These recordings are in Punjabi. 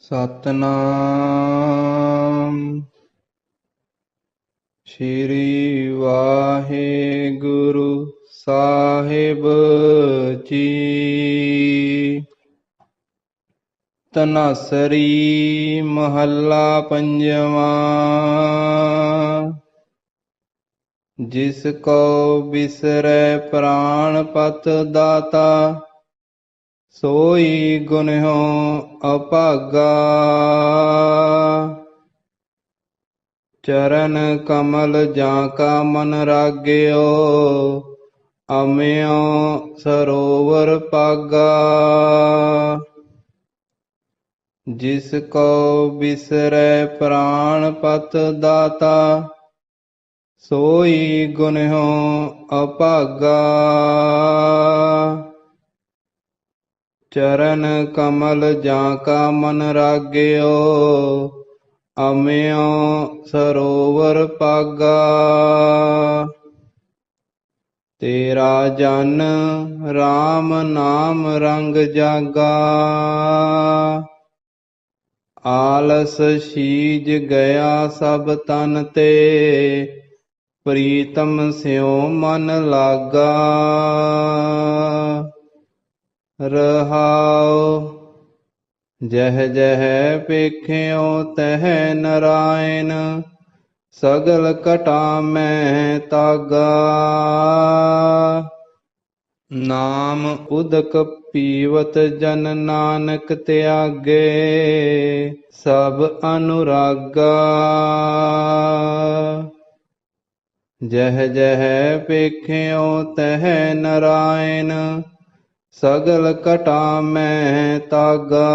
ਸਤਨਾਮ। ਸ਼੍ਰੀ ਵਾਹਿਗੁਰੂ ਸਾਹਿਬ ਜੀ। ਤਨਾਸਰੀ ਮਹੱਲਾ ਪੰਜਵਾਂ। ਜਿਸ ਕੋ ਬਿਸਰੈ ਪ੍ਰਾਣ ਪਤ ਦਾਤਾ ਸੋਈ ਗੁਨਿਹੋ ਅਭਾਗਾ। ਚਰਨ ਕਮਲ ਜਾਂ ਕਾ ਮਨ ਰਾਗਿਓ, ਅਮਿਓ ਸਰੋਵਰ ਪਾਗਾ ਜਿਸ ਕੋ ਬਿਸਰੈ ਪ੍ਰਾਣ ਪਤ ਦਾਤਾ, ਸੋਈ ਗੁਨਿਹੋ ਅਭਾਗਾ। ਚਰਨ ਕਮਲ ਜਾਂ ਕਾ ਮਨ ਰਾਗਿਓ, ਅਮਿਓ ਸਰੋਵਰ ਪਾਗਾ। ਤੇਰਾ ਜਨ RAM ਨਾਮ ਰੰਗ ਜਾਗਾ। ਆਲਸ ਸੀਜ ਗਿਆ ਸਭ ਤਨ ਤੇ, ਪ੍ਰੀਤਮ ਸਿਉ ਮਨ ਲਾਗਾ। ਰਹਾਉ। ਜਹ ਜਹ ਪੇਖਿਓ ਤਹ ਨਰਾਇਣ, ਸਗਲ ਘਟਾ ਮੈਂ ਤਾਗਾ। ਨਾਮ ਉਦਕ ਪੀਵਤ ਜਨ ਨਾਨਕ ਤਿਆਗੇ, ਸਭ ਅਨੁਰਾਗਾ। ਜਹ ਜਹ ਪੇਖਿਓ ਤਹ ਨਰਾਇਣ ਸਗਲ ਘਟਾ ਮੈਂ ਤਾਗਾ।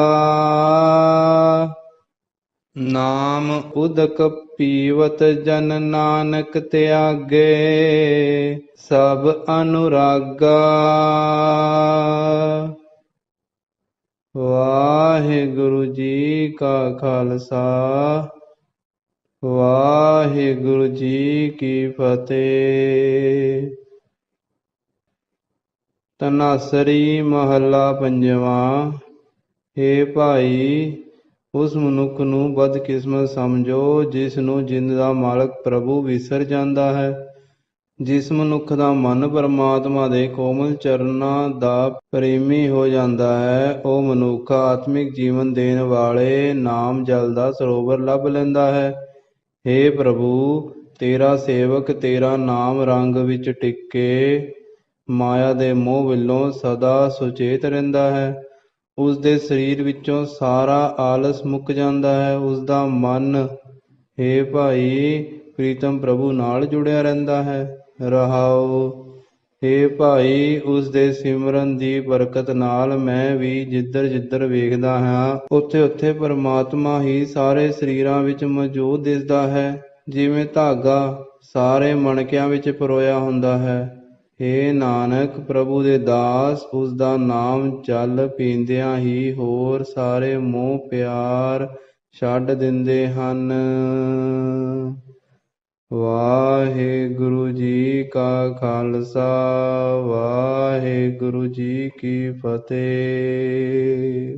ਨਾਮ ਉਦਕ ਪੀਵਤ ਜਨ ਨਾਨਕ ਤਿਆਗੇ, ਸਭ ਅਨੁਰਾਗਾ। ਵਾਹਿਗੁਰੂ ਜੀ ਕਾ ਖਾਲਸਾ, ਵਾਹਿਗੁਰੂ ਜੀ ਕੀ ਫਤਿਹ। ਤਨਾਸਰੀ ਮਹੱਲਾ ਪੰਜਵਾਂ। ਏ ਭਾਈ, ਉਸ ਮਨੁੱਖ ਨੂੰ ਬਦਕਿਸਮਤ ਸਮਝੋ, ਜਿਸ ਨੂੰ ਜਿੰਦ ਦਾ ਮਾਲਕ ਪ੍ਰਭੂ ਵਿਸਰ ਜਾਂਦਾ ਹੈ, ਜਿਸ ਮਨੁੱਖ ਦਾ ਮਨ ਪਰਮਾਤਮਾ ਦੇ ਕੋਮਲ ਚਰਨਾਂ ਦਾ ਪ੍ਰੇਮੀ ਹੋ ਜਾਂਦਾ ਹੈ, ਉਹ ਮਨੁੱਖ ਆਤਮਿਕ ਜੀਵਨ ਦੇਣ ਵਾਲੇ ਨਾਮ ਜਲ ਦਾ ਸਰੋਵਰ ਲੱਭ ਲੈਂਦਾ ਹੈ। ਏ ਪ੍ਰਭੂ, ਤੇਰਾ ਸੇਵਕ ਤੇਰਾ ਨਾਮ ਰੰਗ ਵਿੱਚ ਟਿੱਕੇ ਮਾਇਆ ਦੇ ਮੋਹ ਵੱਲੋਂ ਸਦਾ ਸੁਚੇਤ ਰਹਿੰਦਾ ਹੈ। ਉਸ ਦੇ ਸਰੀਰ ਵਿੱਚੋਂ ਸਾਰਾ ਆਲਸ ਮੁੱਕ ਜਾਂਦਾ ਹੈ। ਉਸ ਦਾ ਮਨ, ਹੇ ਭਾਈ, ਪ੍ਰੀਤਮ ਪ੍ਰਭੂ ਨਾਲ ਜੁੜਿਆ ਰਹਿੰਦਾ ਹੈ। ਰਹਾਉ ਹੇ ਭਾਈ, ਉਸ ਦੇ ਸਿਮਰਨ ਦੀ ਬਰਕਤ ਨਾਲ ਮੈਂ ਵੀ ਜਿੱਧਰ ਜਿੱਧਰ ਵੇਖਦਾ ਹਾਂ ਉੱਥੇ ਉੱਥੇ ਪਰਮਾਤਮਾ ਹੀ ਸਾਰੇ ਸਰੀਰਾਂ ਵਿੱਚ ਮੌਜੂਦ ਦਿਸਦਾ ਹੈ। ਜਿਵੇਂ ਧਾਗਾ, ਸਾਰੇ ਮਣਕਿਆਂ ਵਿੱਚ ਪਰੋਇਆ ਹੁੰਦਾ ਹੈ। ਹੇ ਨਾਨਕ, ਪ੍ਰਭੂ ਦੇ ਦਾਸ, ਉਸ ਦਾ ਨਾਮ ਚੱਲ ਪੀਂਦਿਆਂ ਹੀ ਹੋਰ ਸਾਰੇ ਮੋਹ ਪਿਆਰ ਛੱਡ ਦਿੰਦੇ ਹਨ। ਵਾਹਿਗੁਰੂ ਜੀ ਕਾ ਖਾਲਸਾ, ਵਾਹਿਗੁਰੂ ਜੀ ਕੀ ਫਤਿਹ।